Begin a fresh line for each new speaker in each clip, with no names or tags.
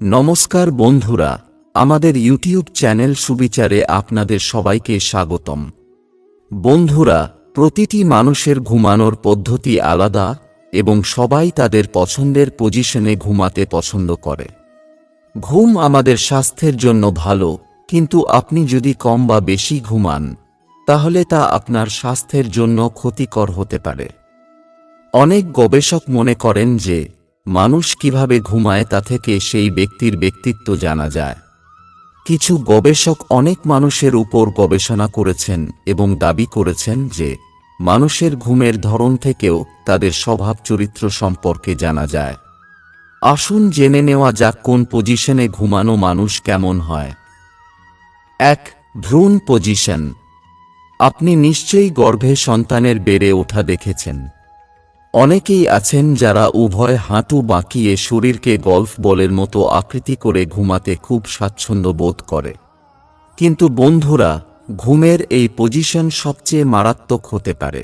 নমস্কার বন্ধুরা, আমাদের ইউটিউব চ্যানেল সুবিচারে আপনাদের সবাইকে স্বাগতম। বন্ধুরা, প্রতিটি মানুষের ঘুমানোর পদ্ধতি আলাদা এবং সবাই তাদের পছন্দের পজিশনে ঘুমাতে পছন্দ করে। ঘুম আমাদের স্বাস্থ্যের জন্য ভালো, কিন্তু আপনি যদি কম বা বেশি ঘুমান, তাহলে তা আপনার স্বাস্থ্যের জন্য ক্ষতিকর হতে পারে। অনেক গবেষক মনে করেন যে মানুষ কীভাবে ঘুমায় তা থেকে সেই ব্যক্তির ব্যক্তিত্ব জানা যায়। কিছু গবেষক অনেক মানুষের উপর গবেষণা করেছেন এবং দাবি করেছেন যে, মানুষের ঘুমের ধরন থেকেও তাদের স্বভাব চরিত্র সম্পর্কে জানা যায়। আসুন জেনে নেওয়া যাক কোন পজিশনে ঘুমানো মানুষ কেমন হয়। এক, ভ্রূণ পজিশন। আপনি নিশ্চয়ই গর্ভে সন্তানের বেড়ে ওঠা দেখেছেন। অনেকেই আছেন যারা উভয় হাঁটু বাঁকিয়ে শরীরকে গল্ফ বলের মতো আকৃতি করে ঘুমাতে খুব স্বাচ্ছন্দ্য বোধ করে। কিন্তু বন্ধুরা, ঘুমের এই পজিশন সবচেয়ে মারাত্মক হতে পারে।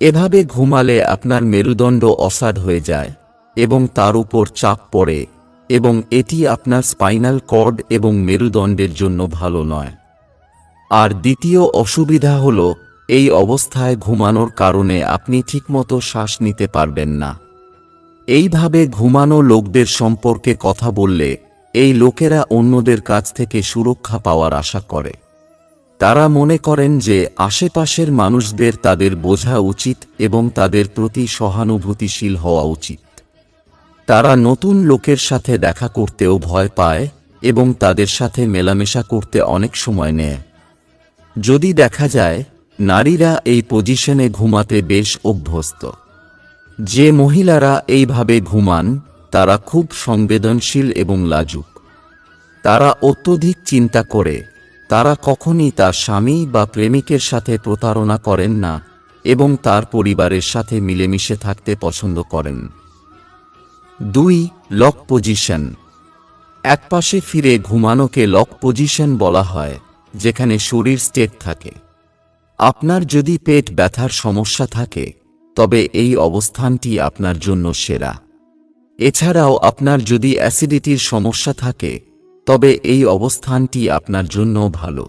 এভাবে ঘুমালে আপনার মেরুদণ্ড অসাড হয়ে যায় এবং তার উপর চাপ পড়ে এবং এটি আপনার স্পাইনাল কর্ড এবং মেরুদণ্ডের জন্য ভালো নয়। আর দ্বিতীয় অসুবিধা হল এই অবস্থায় ঘুমানোর কারণে আপনি ঠিকমতো শ্বাস নিতে পারবেন না। এইভাবে ঘুমানো লোকদের সম্পর্কে কথা বললে এই লোকেরা অন্যদের কাছ থেকে সুরক্ষা পাওয়ার আশা করে। তারা মনে করেন যে আশেপাশের মানুষদের তাদের বোঝা উচিত এবং তাদের প্রতি সহানুভূতিশীল হওয়া উচিত। তারা নতুন লোকের সাথে দেখা করতেও ভয় পায় এবং তাদের সাথে মেলামেশা করতে অনেক সময় নেয়। যদি দেখা যায় নারীরা এই পজিশনে ঘুমাতে বেশ অভ্যস্ত। যে মহিলারা এইভাবে ঘুমান, তারা খুব সংবেদনশীল এবং লাজুক। তারা অত্যধিক চিন্তা করে, তারা কখনই তার স্বামী বা প্রেমিকের সাথে প্রতারণা করেন না এবং তার পরিবারের সাথে মিলেমিশে থাকতে পছন্দ করেন। দুই লক পজিশন একপাশে ফিরে ঘুমানোকে লক পজিশন বলা হয়, যেখানে শরীর স্টেট থাকে। আপনার যদি পেট ব্যথার সমস্যা থাকে, তবে এই অবস্থানটি আপনার জন্য সেরা। এছাড়াও আপনার যদি অ্যাসিডিটির সমস্যা থাকে, তবে এই অবস্থানটি আপনার জন্য ভালো।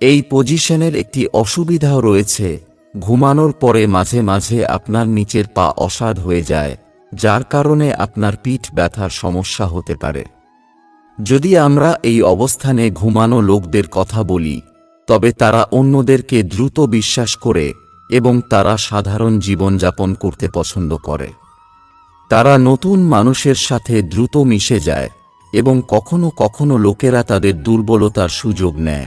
এই পজিশনের একটি অসুবিধাও রয়েছে, ঘুমানোর পরে মাঝে মাঝে আপনার নিচের পা অসাধ হয়ে যায়, যার কারণে আপনার পিঠ ব্যথার সমস্যা হতে পারে। যদি আমরা এই অবস্থানে ঘুমানো লোকদের কথা বলি তবে তারা অন্যদেরকে দ্রুত বিশ্বাস করে এবং তারা সাধারণ জীবনযাপন করতে পছন্দ করে। তারা নতুন মানুষের সাথে দ্রুত মিশে যায় এবং কখনো কখনো লোকেরা তাদের দুর্বলতার সুযোগ নেয়।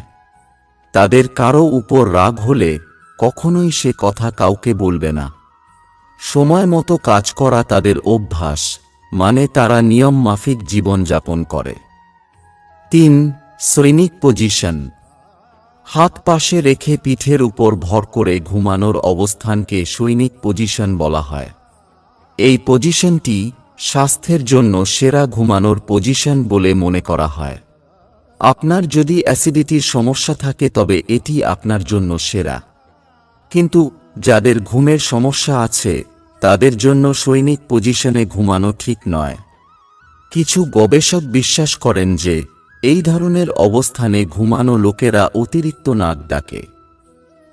তাদের কারও উপর রাগ হলে কখনোই সে কথা কাউকে বলবে না। সময় মতো কাজ করা তাদের অভ্যাস মানে তারা নিয়ম মাফিক জীবনযাপন করে। তিন সৈনিক পজিশন। হাত পাশে রেখে পিঠের উপর ভর করে ঘুমানোর অবস্থানকে সৈনিক পজিশন বলা হয়। এই পজিশনটি স্বাস্থ্যের জন্য সেরা ঘুমানোর পজিশন বলে মনে করা হয়। আপনার যদি অ্যাসিডিটির সমস্যা থাকে তবে এটি আপনার জন্য সেরা। কিন্তু যাদের ঘুমের সমস্যা আছে, তাদের জন্য সৈনিক পজিশনে ঘুমানো ঠিক নয়। কিছু গবেষক বিশ্বাস করেন যে এই ধরনের অবস্থানে ঘুমানো লোকেরা অতিরিক্ত নাক ডাকে।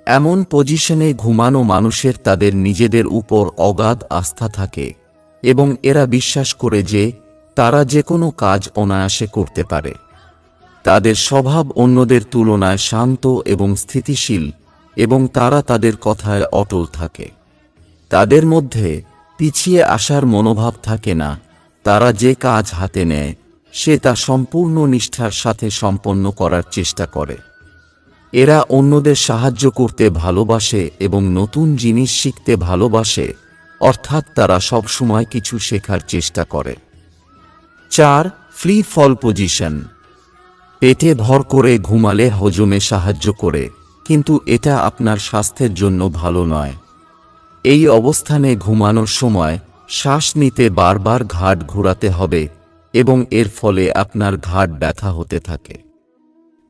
এমন পজিশনে ঘুমানো মানুষের তাদের নিজেদের উপর অগাধ আস্থা থাকে এবং এরা বিশ্বাস করে যে তারা যে কোনো কাজ অনায়াসে করতে পারে। তাদের স্বভাব অন্যদের তুলনায় শান্ত এবং স্থিতিশীল এবং তারা তাদের কথায় অটল থাকে। তাদের মধ্যে পিছিয়ে আসার মনোভাব থাকে না, তারা যে কাজ হাতে নেয় সে তা সম্পূর্ণ নিষ্ঠার সাথে সম্পন্ন করার চেষ্টা করে। এরা অন্যদের সাহায্য করতে ভালোবাসে এবং নতুন জিনিস শিখতে ভালোবাসে, অর্থাৎ তারা সবসময় কিছু শেখার চেষ্টা করে। চার, ফ্রি ফল পজিশন। পেটে ভর করে ঘুমালে হজমে সাহায্য করে, কিন্তু এটা আপনার স্বাস্থ্যের জন্য ভালো নয়। এই অবস্থানে ঘুমানোর সময় শ্বাস নিতে বারবার ঘাট ঘোরাতে হবে এবং এর ফলে আপনার ঘাট ব্যথা হতে থাকে।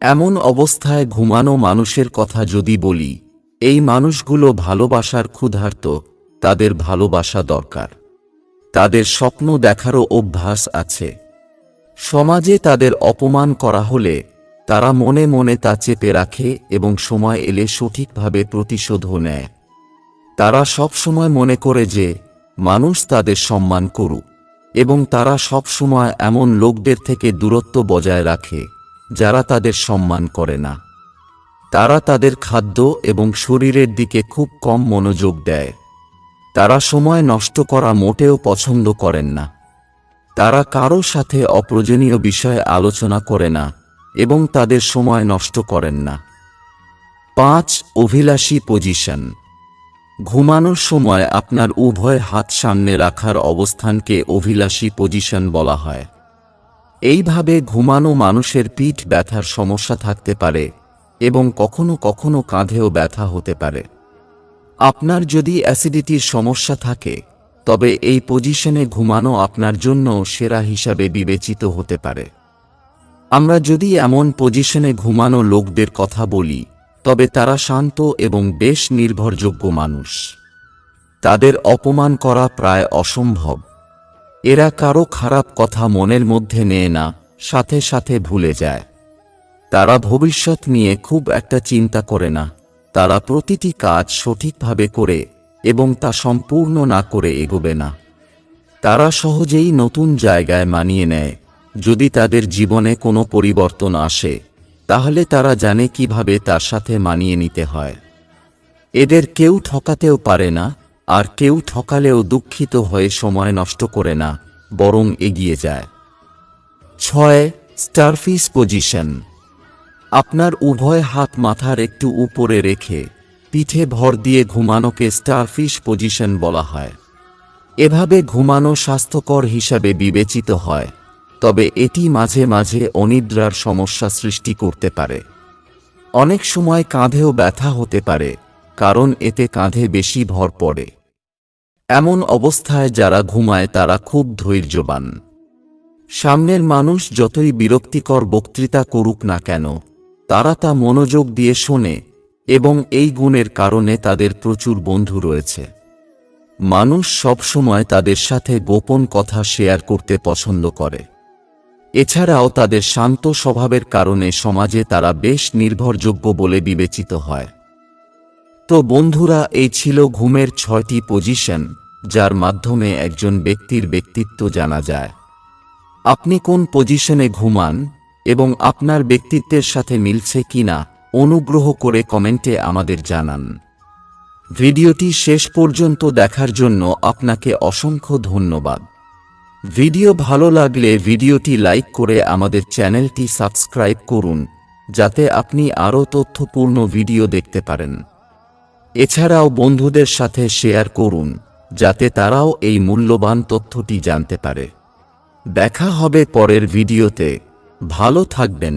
এমন অবস্থায় ঘুমানো মানুষের কথা যদি বলি, এই মানুষগুলো ভালোবাসার ক্ষুধার্ত, তাদের ভালোবাসা দরকার। তাদের স্বপ্ন দেখারও অভ্যাস আছে। সমাজে তাদের অপমান করা হলে, তারা মনে মনে তা চেপে রাখে এবং সময় এলে সঠিকভাবে প্রতিশোধও নেয়। তারা সব সময় মনে করে যে, মানুষ তাদের সম্মান করুক। এবং তারা সব সময় এমন লোকদের থেকে দূরত্ব বজায় রাখে, যারা তাদের সম্মান করে না। তারা তাদের খাদ্য এবং শরীরের দিকে খুব কম মনোযোগ দেয়। তারা সময় নষ্ট করা মোটেও পছন্দ করেন না। তারা কারও সাথে অপ্রয়োজনীয় বিষয়ে আলোচনা করে না এবং তাদের সময় নষ্ট করেন না। পাঁচ, অভিলাষী পজিশন। ঘুমানোর সময় আপনার উভয় হাত সামনে রাখার অবস্থানকে অভিলাষী পজিশন বলা হয়। এইভাবে ঘুমানো মানুষের পিঠ ব্যথার সমস্যা থাকতে পারে এবং কখনো কখনো কাঁধেও ব্যথা হতে পারে। আপনার যদি অ্যাসিডিটির সমস্যা থাকে, তবে এই পজিশনে ঘুমানো আপনার জন্য সেরা হিসাবে বিবেচিত হতে পারে। আমরা যদি এমন পজিশনে ঘুমানো লোকদের কথা বলি তবে তারা শান্ত এবং বেশ নির্ভরযোগ্য মানুষ। তাদের অপমান করা প্রায় অসম্ভব। এরা কারও খারাপ কথা মনের মধ্যে নেয় না, সাথে সাথে ভুলে যায়। তারা ভবিষ্যৎ নিয়ে খুব একটা চিন্তা করে না। তারা প্রতিটি কাজ সঠিকভাবে করে এবং তা সম্পূর্ণ না করে এগোবে না। তারা সহজেই নতুন জায়গায় মানিয়ে নেয়, যদি তাদের জীবনে কোনো পরিবর্তন আসে। তাহলে তারা জানে কীভাবে তার সাথে মানিয়ে নিতে হয়। এদের কেউ ঠকাতেও পারে না, আর কেউ ঠকালেও দুঃখিত হয়ে সময় নষ্ট করে না, বরং এগিয়ে যায়। ছয়, স্টারফিস পজিশন। আপনার উভয় হাত মাথার একটু উপরে রেখে পিঠে ভর দিয়ে ঘুমানোকে স্টারফিশ পজিশন বলা হয়। এভাবে ঘুমানো স্বাস্থ্যকর হিসাবে বিবেচিত হয়। তবে এটি মাঝে মাঝে অনিদ্রার সমস্যা সৃষ্টি করতে পারে। অনেক সময় কাঁধেও ব্যথা হতে পারে, কারণ এতে কাঁধে বেশি ভর পড়ে। এমন অবস্থায় যারা ঘুমায় তারা খুব ধৈর্যবান। সামনের মানুষ যতই বিরক্তিকর বক্তৃতা করুক না কেন, তারা তা মনোযোগ দিয়ে শোনে এবং এই গুণের কারণে তাদের প্রচুর বন্ধু রয়েছে। মানুষ সবসময় তাদের সাথে গোপন কথা শেয়ার করতে পছন্দ করে। এছাড়াও তাদের শান্ত স্বভাবের কারণে সমাজে তারা বেশ নির্ভরযোগ্য বলে বিবেচিত হয়। তো বন্ধুরা, এই ছিল ঘুমের ছয়টি পজিশন, যার মাধ্যমে একজন ব্যক্তির ব্যক্তিত্ব জানা যায়। আপনি কোন পজিশনে ঘুমান এবং আপনার ব্যক্তিত্বের সাথে মিলছে কিনা, অনুগ্রহ করে কমেন্টে আমাদের জানান। ভিডিওটি শেষ পর্যন্ত দেখার জন্য আপনাকে অসংখ্য ধন্যবাদ। ভিডিও ভালো লাগলে ভিডিওটি লাইক করে আমাদের চ্যানেলটি সাবস্ক্রাইব করুন, যাতে আপনি আরও তথ্যপূর্ণ ভিডিও দেখতে পারেন। এছাড়াও বন্ধুদের সাথে শেয়ার করুন, যাতে তারাও এই মূল্যবান তথ্যটি জানতে পারে। দেখা হবে পরের ভিডিওতে। ভালো থাকবেন।